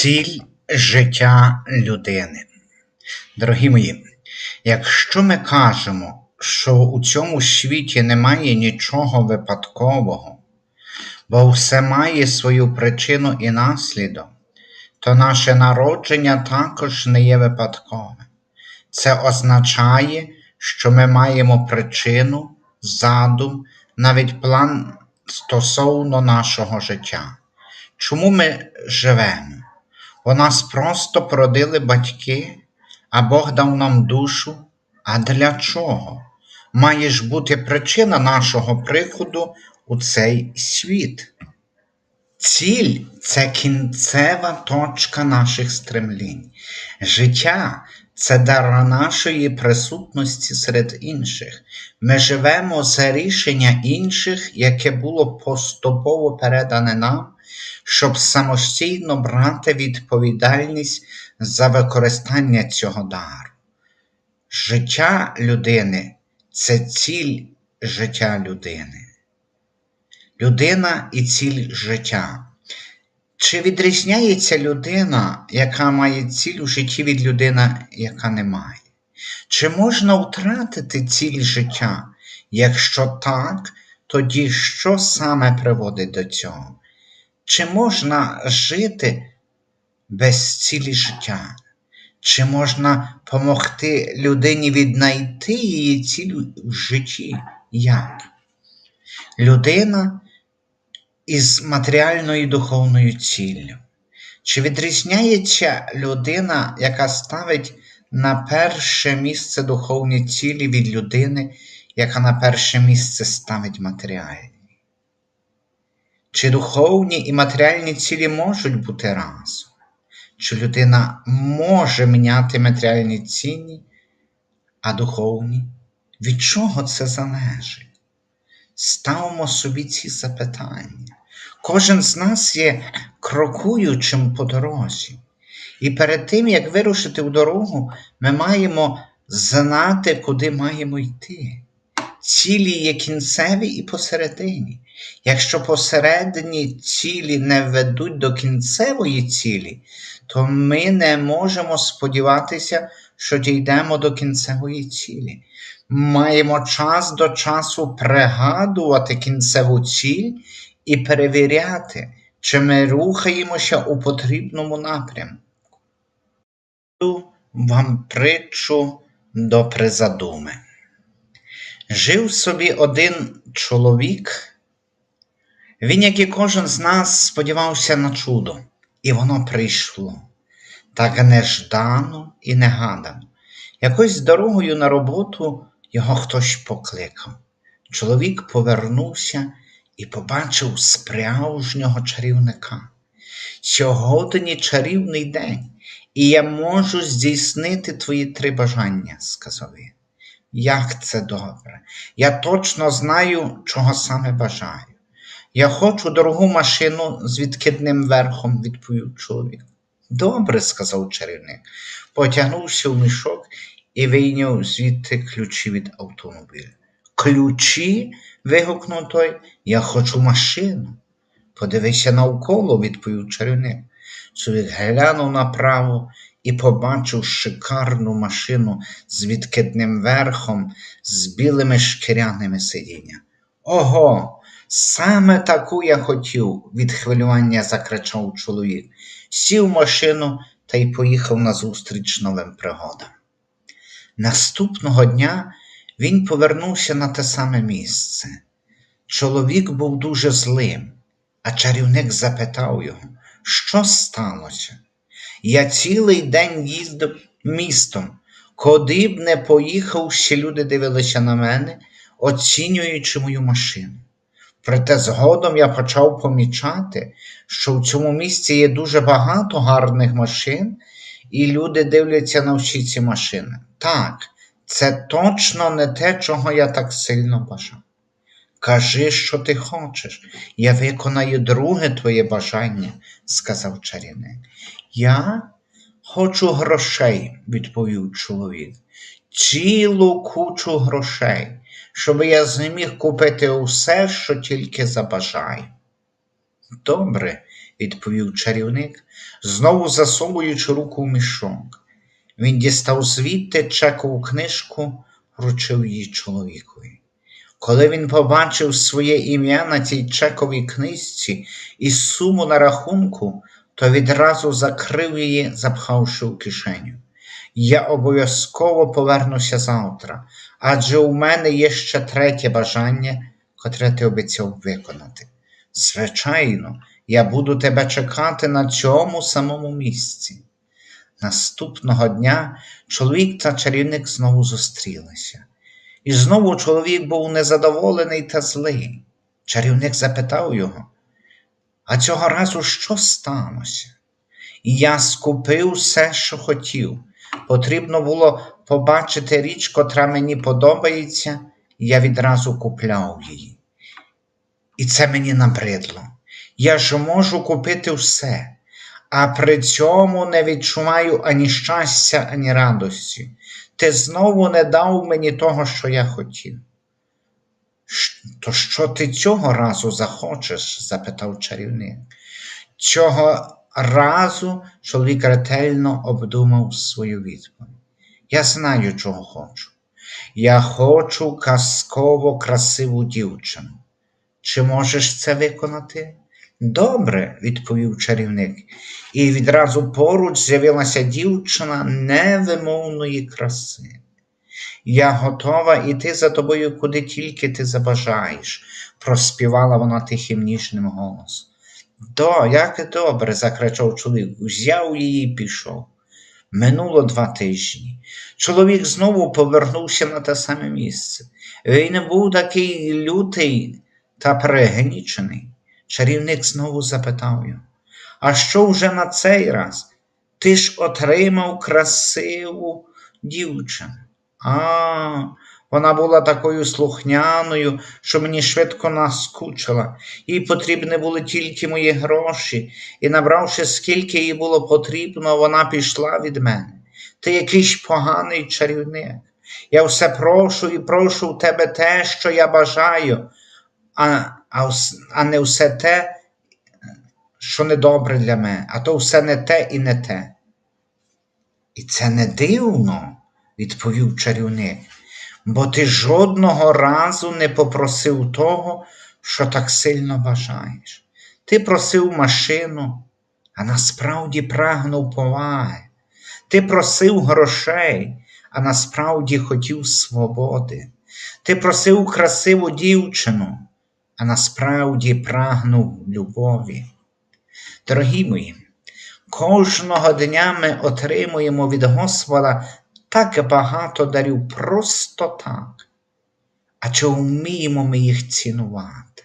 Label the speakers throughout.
Speaker 1: Ціль життя людини. Дорогі мої, якщо ми кажемо, що у цьому світі немає нічого випадкового, бо все має свою причину і наслідок, то наше народження також не є випадкове. Це означає, що ми маємо причину, задум, навіть план стосовно нашого життя. Чому ми живемо? Бо нас просто породили батьки, а Бог дав нам душу. А для чого? Має ж бути причина нашого приходу у цей світ. Ціль це кінцева точка наших стремлінь. Життя це дар нашої присутності серед інших. Ми живемо за рішення інших, яке було поступово передане нам, щоб самостійно брати відповідальність за використання цього дару. Життя людини це ціль життя людини. Людина і ціль життя. Чи відрізняється людина, яка має ціль у житті від людини, яка не має? Чи можна втратити ціль життя? Якщо так, тоді що саме приводить до цього? Чи можна жити без цілі життя? Чи можна допомогти людині віднайти її ціль в житті? Як? Людина із матеріальною і духовною ціллю. Чи відрізняється людина, яка ставить на перше місце духовні цілі від людини, яка на перше місце ставить матеріальні? Чи духовні і матеріальні цілі можуть бути разом? Чи людина може міняти матеріальні цілі, а духовні? Від чого це залежить? Ставимо собі ці запитання. Кожен з нас є крокуючим по дорозі. І перед тим, як вирушити в дорогу, ми маємо знати, куди маємо йти. Цілі є кінцеві і посередині. Якщо посередині цілі не ведуть до кінцевої цілі, то ми не можемо сподіватися, що дійдемо до кінцевої цілі. Маємо час до часу пригадувати кінцеву ціль і перевіряти, чи ми рухаємося у потрібному напрямку. Вам притчу до призадуми. Жив собі один чоловік, він, як і кожен з нас, сподівався на чудо, і воно прийшло так неждано і негадано. Якось дорогою на роботу його хтось покликав. Чоловік повернувся і побачив справжнього чарівника. Сьогодні чарівний день, і я можу здійснити твої три бажання, сказав він. Як це добре! Я точно знаю, чого саме бажаю. Я хочу дорогу машину з відкидним верхом, відповів чоловік. Добре, сказав чарівник, потягнувся в мішок і вийняв звідти ключі від автомобіля. Ключі? вигукнув той, я хочу машину. Подивися навколо, відповів чарівник. Чоловік глянув направо і побачив шикарну машину з відкидним верхом, з білими шкіряними сидіння. Ого, саме таку я хотів, від хвилювання закричав чоловік, сів машину та й поїхав назустріч новим пригодам. Наступного дня він повернувся на те саме місце. Чоловік був дуже злим, а чарівник запитав його, що сталося? Я цілий день їздив містом, куди б не поїхав, ще люди дивилися на мене, оцінюючи мою машину. Проте згодом я почав помічати, що в цьому місці є дуже багато гарних машин, і люди дивляться на всі ці машини. Так, це точно не те, чого я так сильно бажав. Кажи, що ти хочеш, я виконаю друге твоє бажання, сказав чарівник. Я хочу грошей, відповів чоловік, цілу кучу грошей, щоб я зміг купити усе, що тільки забажаю. Добре, відповів чарівник, знову засовуючи руку в мішок. Він дістав звідти чекову книжку, вручив її чоловікові. Коли він побачив своє ім'я на цій чековій книжці і суму на рахунку, то відразу закрив її, запхавши у кишеню. Я обов'язково повернуся завтра, адже у мене є ще третє бажання, котре ти обіцяв виконати. Звичайно, я буду тебе чекати на цьому самому місці. Наступного дня чоловік та чарівник знову зустрілися. І знову чоловік був незадоволений та злий. Чарівник запитав його, а цього разу що сталося? Я скупив все, що хотів. Потрібно було побачити річ, котра мені подобається, і я відразу купляв її. І це мені набридло. Я ж можу купити все, а при цьому не відчуваю ані щастя, ані радості. Ти знову не дав мені того, що я хотів. То що ти цього разу захочеш? запитав чарівник. Цього разу чоловік ретельно обдумав свою відповідь. Я знаю, чого хочу. Я хочу казково красиву дівчину. Чи можеш це виконати? Добре, відповів чарівник, і відразу поруч з'явилася дівчина невимовної краси. Я готова іти за тобою, куди тільки ти забажаєш, проспівала вона тихим ніжним голосом. До, як добре, закричав чоловік, взяв її і пішов. Минуло два тижні. Чоловік знову повернувся на те саме місце. Він був такий лютий та пригнічений. Чарівник знову запитав його, а що вже на цей раз? Ти ж отримав красиву дівчину. А, вона була такою слухняною, що мені швидко наскучила, їй потрібні були тільки мої гроші, і, набравши, скільки їй було потрібно, вона пішла від мене. Ти якийсь поганий чарівник. Я все прошу і прошу в тебе те, що я бажаю, а, а, а не все те, що недобре для мене, а то все не те і не те. І це не дивно, відповів чарівник бо ти жодного разу не попросив того, що так сильно бажаєш. Ти просив машину, а насправді прагнув поваги. Ти просив грошей, а насправді хотів свободи. Ти просив красиву дівчину, а насправді прагнув любові. Дорогі мої, кожного дня ми отримуємо від Господа так багато дарів просто так. А чи вміємо ми їх цінувати?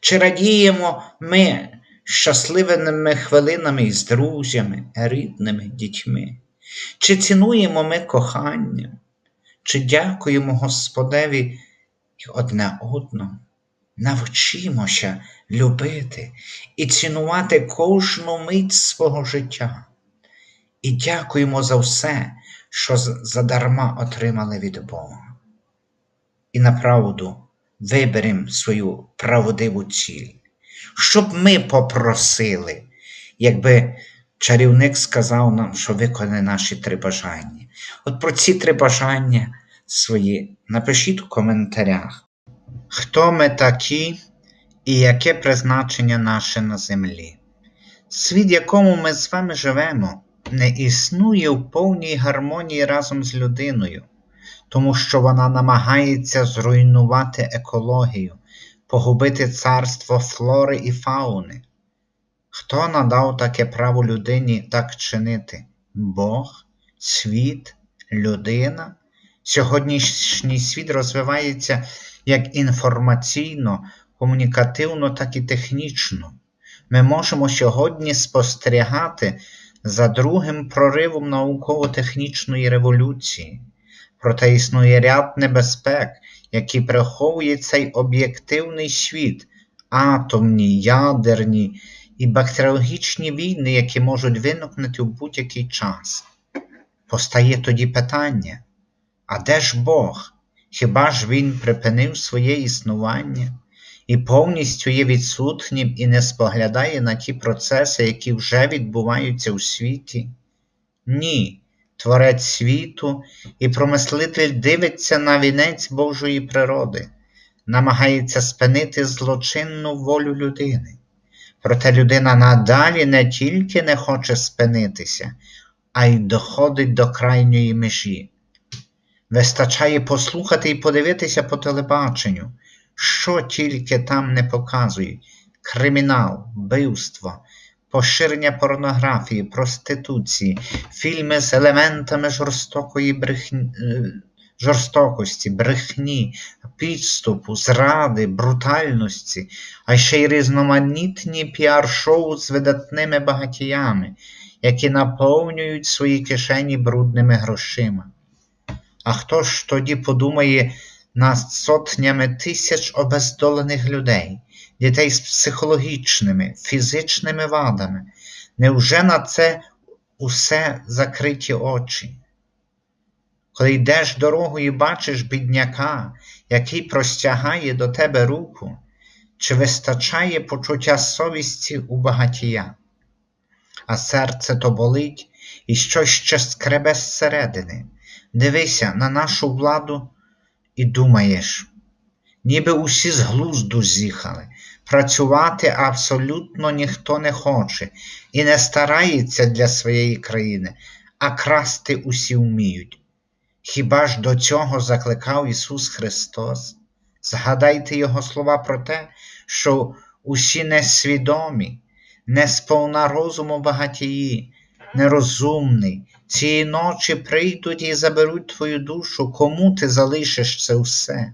Speaker 1: Чи радіємо ми щасливими хвилинами із друзями, рідними дітьми? Чи цінуємо ми кохання, чи дякуємо Господеві одне одному? Навчимося любити і цінувати кожну мить свого життя. І дякуємо за все, що задарма отримали від Бога. І направду виберемо свою правдиву ціль, щоб ми попросили, якби чарівник сказав нам, що виконає наші три бажання. От про ці три бажання свої напишіть у коментарях, хто ми такі і яке призначення наше на землі. Світ, якому ми з вами живемо не існує в повній гармонії разом з людиною, тому що вона намагається зруйнувати екологію, погубити царство флори і фауни. Хто надав таке право людині так чинити? Бог, світ, людина? Сьогоднішній світ розвивається як інформаційно, комунікативно, так і технічно. Ми можемо сьогодні спостерігати за другим проривом науково-технічної революції, проте існує ряд небезпек, які приховує цей об'єктивний світ, атомні, ядерні і бактеріологічні війни, які можуть виникнути в будь-який час. Постає тоді питання: а де ж Бог? Хіба ж Він припинив своє існування? І повністю є відсутнім і не споглядає на ті процеси, які вже відбуваються у світі? Ні. Творець світу і промислитель дивиться на вінець Божої природи, намагається спинити злочинну волю людини. Проте людина надалі не тільки не хоче спинитися, а й доходить до крайньої межі. Вистачає послухати і подивитися по телебаченню, що тільки там не показують: кримінал, вбивство, поширення порнографії, проституції, фільми з елементами жорстокої брехні, е, жорстокості, брехні, підступу, зради, брутальності, а ще й різноманітні піар-шоу з видатними багатіями, які наповнюють свої кишені брудними грошима. А хто ж тоді подумає над сотнями тисяч обездолених людей, дітей з психологічними, фізичними вадами? Невже на це усе закриті очі? Коли йдеш дорогою і бачиш бідняка, який простягає до тебе руку, чи вистачає почуття совісті у багатія? А серце то болить і щось ще скребе зсередини. Дивися на нашу владу і думаєш, ніби усі з глузду з'їхали, працювати абсолютно ніхто не хоче і не старається для своєї країни, а красти усі вміють. Хіба ж до цього закликав Ісус Христос? Згадайте Його слова про те, що усі несвідомі, не сповна розуму багатії, нерозумний, цієї ночі прийдуть і заберуть твою душу, кому ти залишиш це все?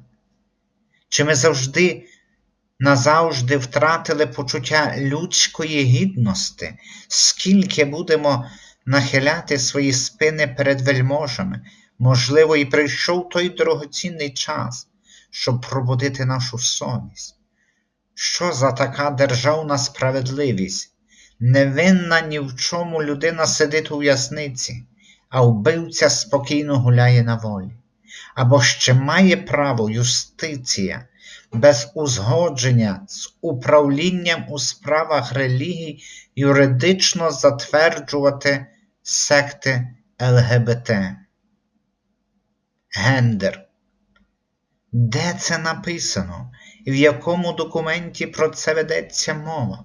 Speaker 1: Чи ми завжди назавжди втратили почуття людської гідності, скільки будемо нахиляти свої спини перед вельможами? Можливо, і прийшов той дорогоцінний час, щоб пробудити нашу совість. Що за така державна справедливість? Невинна ні в чому людина сидить у в'язниці, а вбивця спокійно гуляє на волі. Або ще має право юстиція без узгодження з управлінням у справах релігій юридично затверджувати секти ЛГБТ. Гендер. Де це написано і в якому документі про це ведеться мова?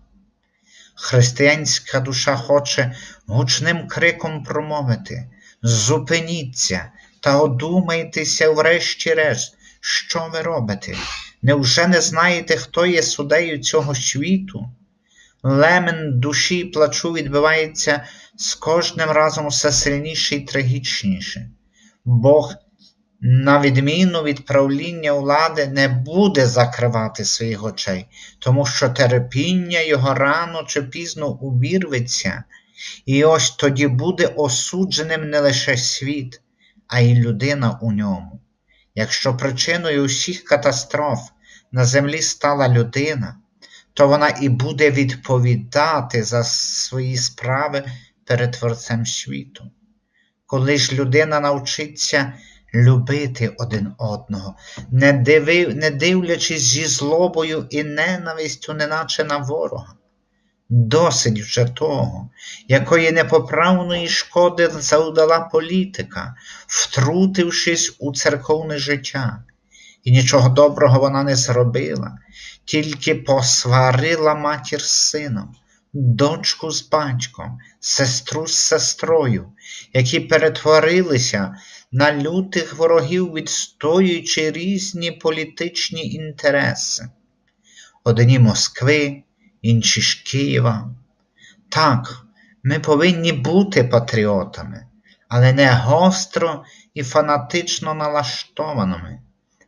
Speaker 1: Християнська душа хоче гучним криком промовити Зупиніться та одумайтеся врешті-решт, що ви робите? Невже не знаєте, хто є судею цього світу? Лемен душі плачу відбивається з кожним разом все сильніше і трагічніше. Бог на відміну від правління влади, не буде закривати своїх очей, тому що терпіння його рано чи пізно увірветься, і ось тоді буде осудженим не лише світ, а й людина у ньому. Якщо причиною усіх катастроф на землі стала людина, то вона і буде відповідати за свої справи перед Творцем світу. Коли ж людина навчиться любити один одного, не диви, не дивлячись зі злобою і ненавистю, неначе на ворога. Досить вже того, якої непоправної шкоди завдала політика, втрутившись у церковне життя, і нічого доброго вона не зробила, тільки посварила матір з сином, дочку з батьком, сестру з сестрою, які перетворилися на лютих ворогів, відстоюючи різні політичні інтереси. Одні Москви, інші ж Києва. Так, ми повинні бути патріотами, але не гостро і фанатично налаштованими,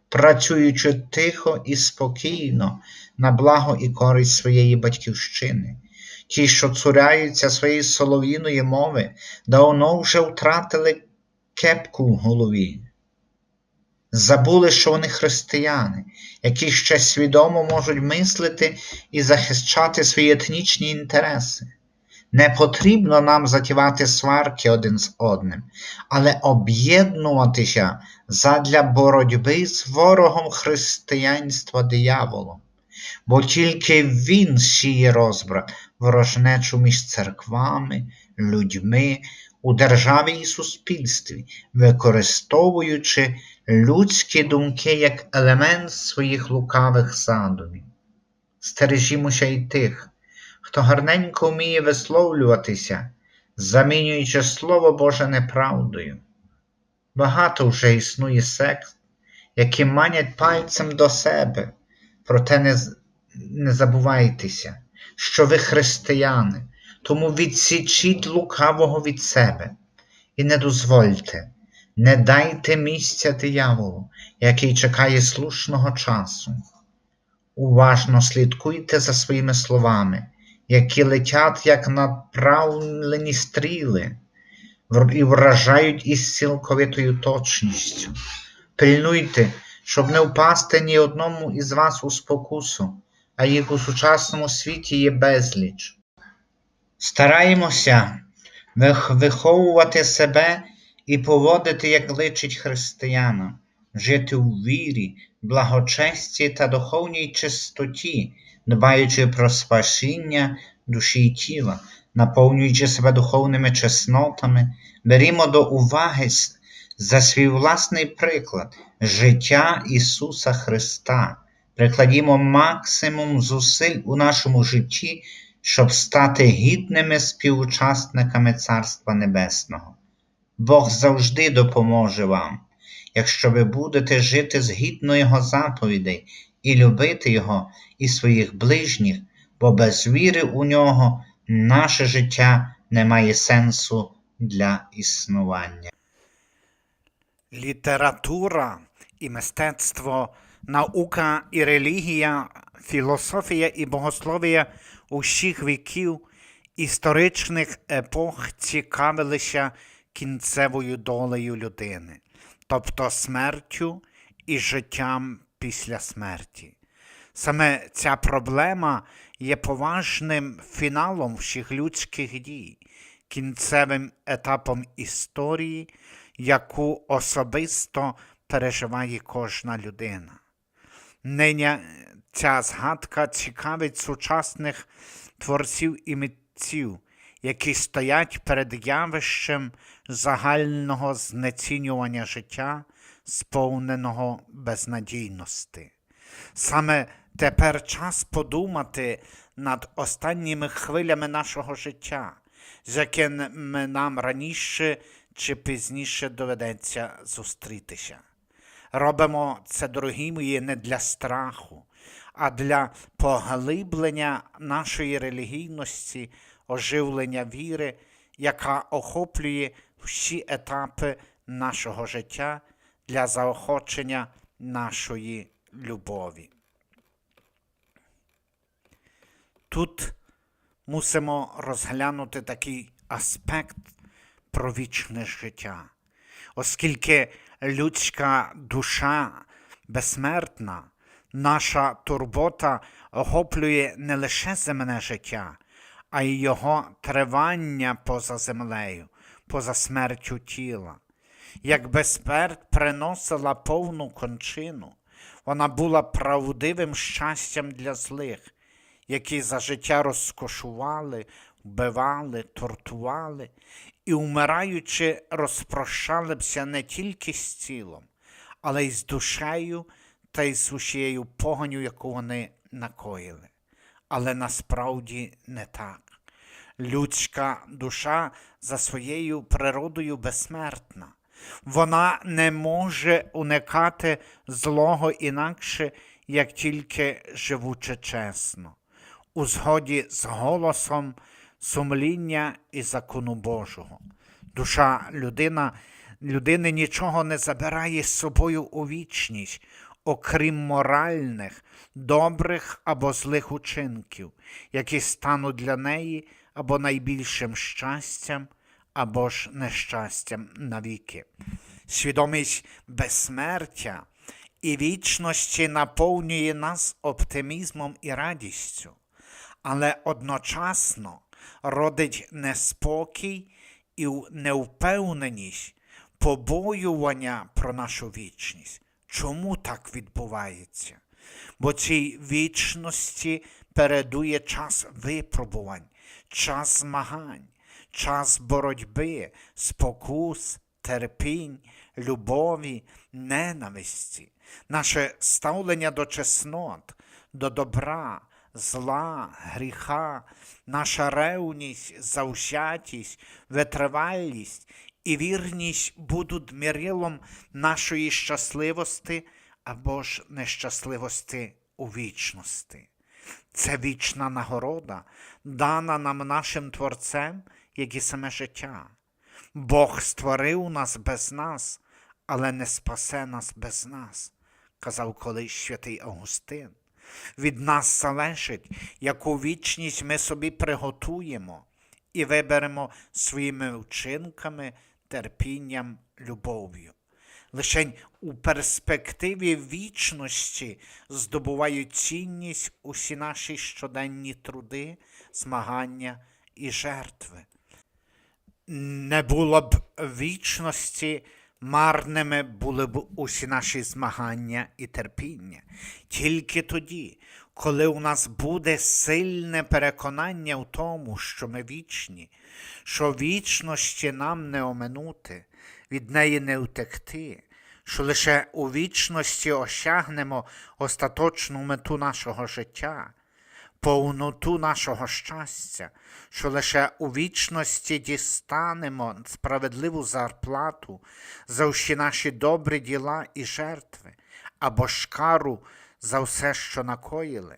Speaker 1: працюючи тихо і спокійно на благо і користь своєї батьківщини. Ті, що цуряються своєї солов'їної мови, давно вже втратили кепку в голові. Забули, що вони християни, які ще свідомо можуть мислити і захищати свої етнічні інтереси. Не потрібно нам затівати сварки один з одним, але об'єднуватися задля боротьби з ворогом християнства дияволом. бо тільки Він сіє розбрат, ворожнечу між церквами, людьми у державі і суспільстві, використовуючи людські думки як елемент своїх лукавих задумів. Стережімося й тих, хто гарненько вміє висловлюватися, замінюючи Слово Боже неправдою. Багато вже існує сект, які манять пальцем до себе, проте не, не забувайтеся, що ви християни, тому відсічіть лукавого від себе і не дозвольте, не дайте місця дияволу, який чекає слушного часу. Уважно слідкуйте за своїми словами, які летять, як направлені стріли, і вражають із цілковитою точністю. Пильнуйте, щоб не впасти ні одному із вас у спокусу, а їх у сучасному світі є безліч. Стараємося виховувати себе і поводити, як личить християнам, жити у вірі, благочесті та духовній чистоті, дбаючи про спасіння душі і тіла, наповнюючи себе духовними чеснотами, берімо до уваги за свій власний приклад життя Ісуса Христа, прикладімо максимум зусиль у нашому житті, щоб стати гідними співучасниками Царства Небесного. Бог завжди допоможе вам, якщо ви будете жити згідно Його заповідей і любити Його і своїх ближніх, бо без віри у нього наше життя не має сенсу для існування.
Speaker 2: Література і мистецтво, наука і релігія, філософія і богослов'я усіх віків історичних епох цікавилися кінцевою долею людини, тобто смертю і життям після смерті. Саме ця проблема є поважним фіналом всіх людських дій, кінцевим етапом історії, яку особисто переживає кожна людина. Ця згадка цікавить сучасних творців і митців, які стоять перед явищем загального знецінювання життя, сповненого безнадійності. Саме тепер час подумати над останніми хвилями нашого життя, з якими нам раніше чи пізніше доведеться зустрітися. Робимо це, дорогі мої, не для страху, а для поглиблення нашої релігійності, оживлення віри, яка охоплює всі етапи нашого життя для заохочення нашої любові. Тут мусимо розглянути такий аспект про вічне життя, оскільки людська душа безсмертна, наша турбота охоплює не лише земне життя, а й його тривання поза землею, поза смертю тіла. Якби смерть приносила повну кончину, вона була правдивим щастям для злих, які за життя розкошували, вбивали, тортували і, умираючи, розпрощали бся не тільки з тілом, але й з душею та й з усією поганю, яку вони накоїли. Але насправді не так. Людська душа за своєю природою безсмертна. Вона не може уникати злого інакше, як тільки живучи чесно, у згоді з голосом сумління і закону Божого. Душа людина, людини нічого не забирає з собою у вічність, окрім моральних, добрих або злих учинків, які стануть для неї або найбільшим щастям, або ж нещастям навіки. Свідомість безсмертя і вічності наповнює нас оптимізмом і радістю, але одночасно родить неспокій і невпевненість, побоювання про нашу вічність. Чому так відбувається? бо цій вічності передує час випробувань, час змагань, час боротьби, спокус, терпінь, любові, ненависті, наше ставлення до чеснот, до добра, зла, гріха, наша ревність, завзятість, витривалість і вірність будуть мірилом нашої щасливості або ж нещасливості у вічності. Це вічна нагорода, дана нам нашим Творцем, як і саме життя. Бог створив нас без нас, але не спасе нас без нас, казав колись святий Августин. Від нас залежить, яку вічність ми собі приготуємо і виберемо своїми вчинками, терпінням, любов'ю. Лишень у перспективі вічності здобувають цінність усі наші щоденні труди, змагання і жертви. Не було б вічності, марними були б усі наші змагання і терпіння. Тільки тоді, коли у нас буде сильне переконання в тому, що ми вічні, що вічності нам не оминути, від неї не втекти, що лише у вічності осягнемо остаточну мету нашого життя, повноту нашого щастя, що лише у вічності дістанемо справедливу зарплату за всі наші добрі діла і жертви, або ж кару за все, що накоїли,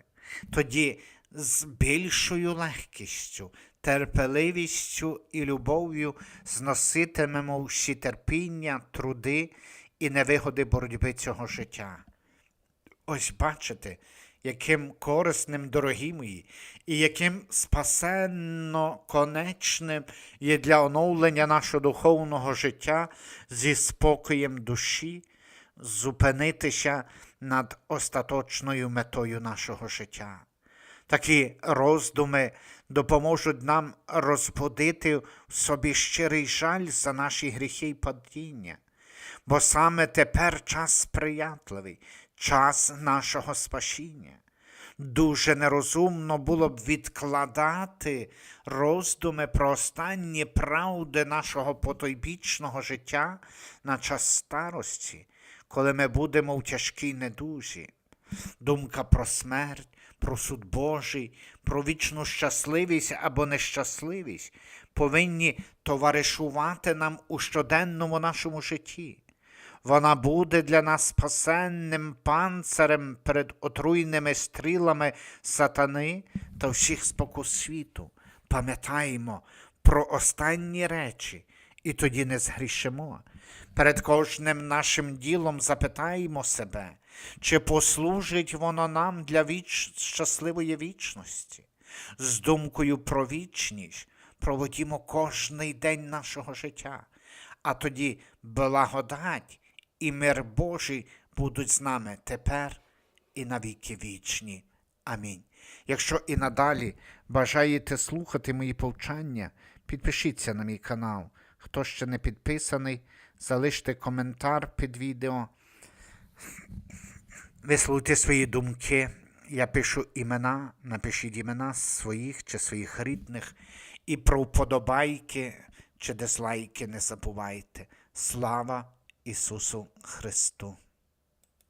Speaker 2: тоді з більшою легкістю, терпеливістю і любов'ю зноситимемо всі терпіння, труди і невигоди боротьби цього життя. Ось бачите, яким корисним, дорогі мої, і яким спасенно конечним є для оновлення нашого духовного життя зі спокоєм душі зупинитися над остаточною метою нашого життя. Такі роздуми допоможуть нам розбудити в собі щирий жаль за наші гріхи й падіння, бо саме тепер час сприятливий, час нашого спасіння. Дуже нерозумно було б відкладати роздуми про останні правди нашого потойбічного життя на час старості, коли ми будемо в тяжкій недужі. Думка про смерть, про суд Божий, про вічну щасливість або нещасливість повинні товаришувати нам у щоденному нашому житті. Вона буде для нас спасенним панцирем перед отруйними стрілами сатани та всіх спокус світу. Пам'ятаємо про останні речі, і тоді не згрішимо. Перед кожним нашим ділом запитаємо себе, чи послужить воно нам для віч... щасливої вічності. З думкою про вічність проводімо кожний день нашого життя, а тоді благодать і мир Божий будуть з нами тепер і навіки вічні. Амінь. Якщо і надалі бажаєте слухати мої повчання, підпишіться на мій канал. Хто ще не підписаний, залиште коментар під відео, висловуйте свої думки. Я пишу імена, напишіть імена своїх чи своїх рідних, і про вподобайки чи дизлайки не забувайте. Слава Ісусу Христу!